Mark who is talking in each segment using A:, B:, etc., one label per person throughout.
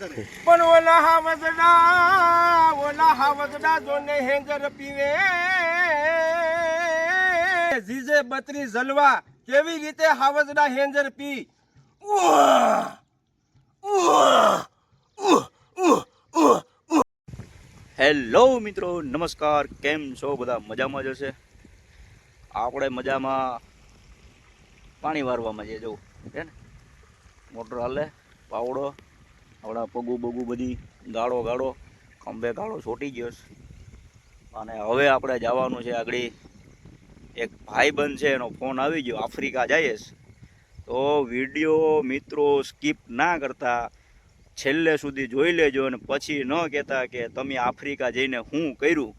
A: પણ ઓલા હાવજડા ઓલા હાવજડા જોને હેંજર પીવે. જીજે બત્રી જલવા કેવી રીતે હાવજડા હેંજર પી!
B: હેલો મિત્રો નમસ્કાર. કેમ છો? બધા મજામાં જશે આપણે મજામાં પાણી વારવામાં જઈએ જવું હે ને? મોટર હાલે પાવડો. આપણા પગું બગું બધી ગાળો ગાળો, ખંભે ગાળો છોટી ગયો છે. અને હવે આપણે જવાનું છે આગળ. એક ભાઈબંધ છે, એનો ફોન આવી ગયો, આફ્રિકા જઈએ તો વીડિયો મિત્રો સ્કીપ ના કરતા, છેલ્લે સુધી જોઈ લેજો અને પછી ન કહેતા કે તમે આફ્રિકા જઈને હું કર્યું.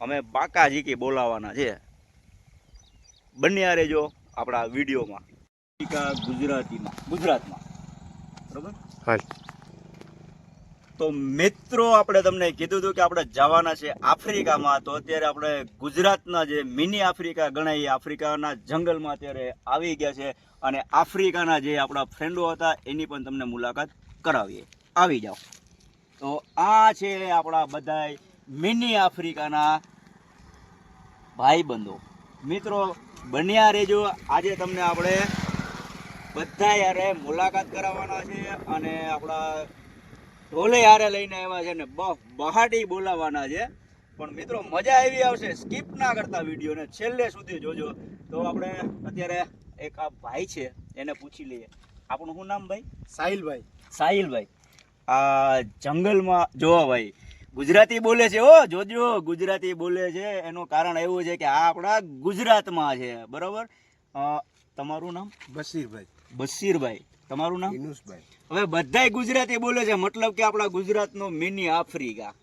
B: અમે બાકા જીકી બોલાવાના છે. બન્યા રહેજો આપણા વિડીયોમાં. ગુજરાતીમાં. ગુજરાતમાં. બરોબર?
A: હાલ.
B: તો મિત્રો, આપણે તમને કીધું હતું કે આપણે જવાના છે આફ્રિકામાં, તો અત્યારે આપણે ગુજરાતના જે મિની આફ્રિકા ગણાય આફ્રિકાના જંગલમાં અત્યારે આવી ગયા છે અને આફ્રિકાના જે આપણા ફ્રેન્ડો હતા, એની પણ તમને મુલાકાત કરાવીએ. આવી જાઓ. તો આ છે આપણા બધાય મિની આફ્રિકાના ભાઈબંધો. મિત્રો, બન્યા રહેજો. આજે તમને આપણે બધા યારે મુલાકાત કરાવવાના છે અને આપણા ઢોલે હારે લઈને આવ્યા છે ને બહ બહાટી બોલાવવાના છે. પણ મિત્રો મજા એવી આવશે. સ્કીપ ના કરતા વિડીયોને છેલ્લે સુધી જોજો. તો આપણે અત્યારે એક આ ભાઈ છે એને પૂછી લઈએ. આપણું શું નામ ભાઈ?
A: સાહિલભાઈ.
B: સાહિલભાઈ. આ જંગલમાં જોવા ભાઈ ગુજરાતી બોલે છે ઓ જોજો ગુજરાતી બોલે છે. એનું કારણ એવું છે કે આ આપણા ગુજરાતમાં છે. બરાબર? તમારું નામ?
A: બશીરભાઈ.
B: બશીરભાઈ. તમારું નામ?
A: ઇનુસભાઈ.
B: હવે બધાય ગુજરાતી બોલે છે મતલબ કે આપણા ગુજરાતનો મિની આફ્રિકા.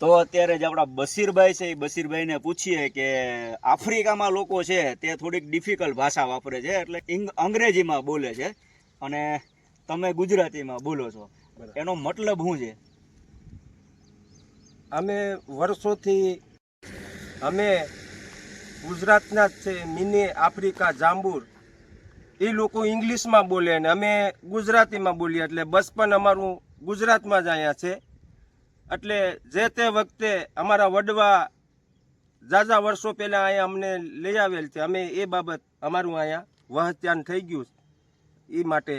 B: તો અત્યારે જે આપણા બશીરભાઈ છે એ બશીરભાઈને પૂછીએ કે આફ્રિકામાં લોકો છે તે થોડીક ડિફિકલ્ટ ભાષા વાપરે છે એટલે અંગ્રેજીમાં બોલે છે અને તમે ગુજરાતીમાં બોલો છો. એનો મતલબ શું છે?
A: અમે વર્ષોથી અમે ગુજરાતના છે મિની આફ્રિકા જાંબુર. એ લોકો ઇંગ્લિશમાં બોલે ને અમે ગુજરાતીમાં બોલીએ એટલે બસ પણ અમારું ગુજરાતમાં જ અહીંયા છે. એટલે જે તે વખતે અમારા વડવા ઝાઝા વર્ષો પહેલાં અહીંયા અમને લઈ આવેલ છે અમે એ બાબત અમારું અહીંયા વહત્યાન થઈ ગયું એ માટે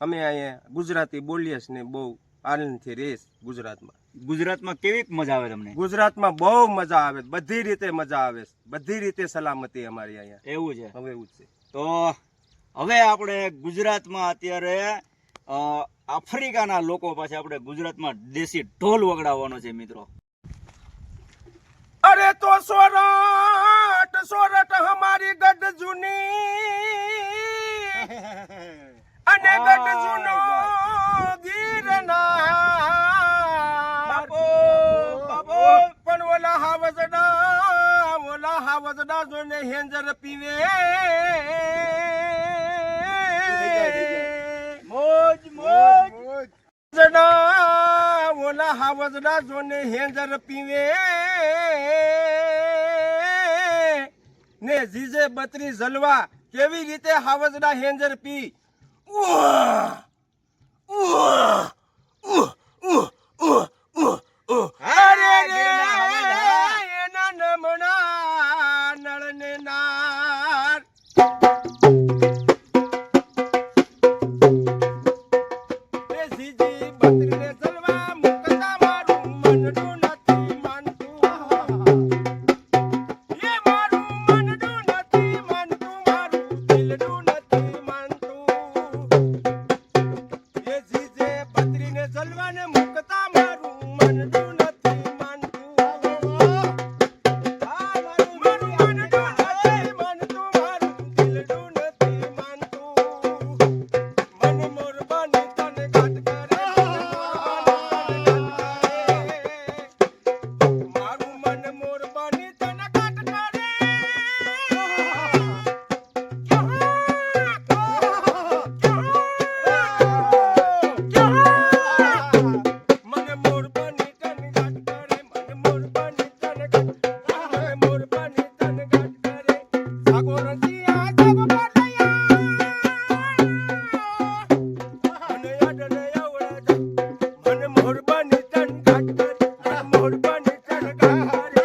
A: અમે અહીંયા ગુજરાતી બોલીએ છીએ ને બહુ આનંદથી રહીશ ગુજરાતમાં.
B: ગુજરાતમાં કેવી મજા આવે તમને?
A: ગુજરાતમાં બહુ મજા આવે બધી રીતે મજા આવે બધી રીતે સલામતી અમારી અહીંયા.
B: એવું છે.
A: હવે એવું જ છે.
B: તો હવે આપણે ગુજરાતમાં અત્યારે આફ્રિકાના લોકો પાસે આપણે ગુજરાતમાં દેશી ઢોલ વગડાવવાનો છે મિત્રો.
A: અરે તો સોરઠ સોરઠ હમારી ગઢ જૂની. અને ગઢ જૂનો આવજડા જોને હેંજર પીવે. ને જીજે બત્રી જલવા કેવી રીતે હાવજડા હેંજર પી? ઉઆ! ઉઆ! બોલવાને મુકતા મોરબાની તન ઘાટ મોરબાની તન ઘાટ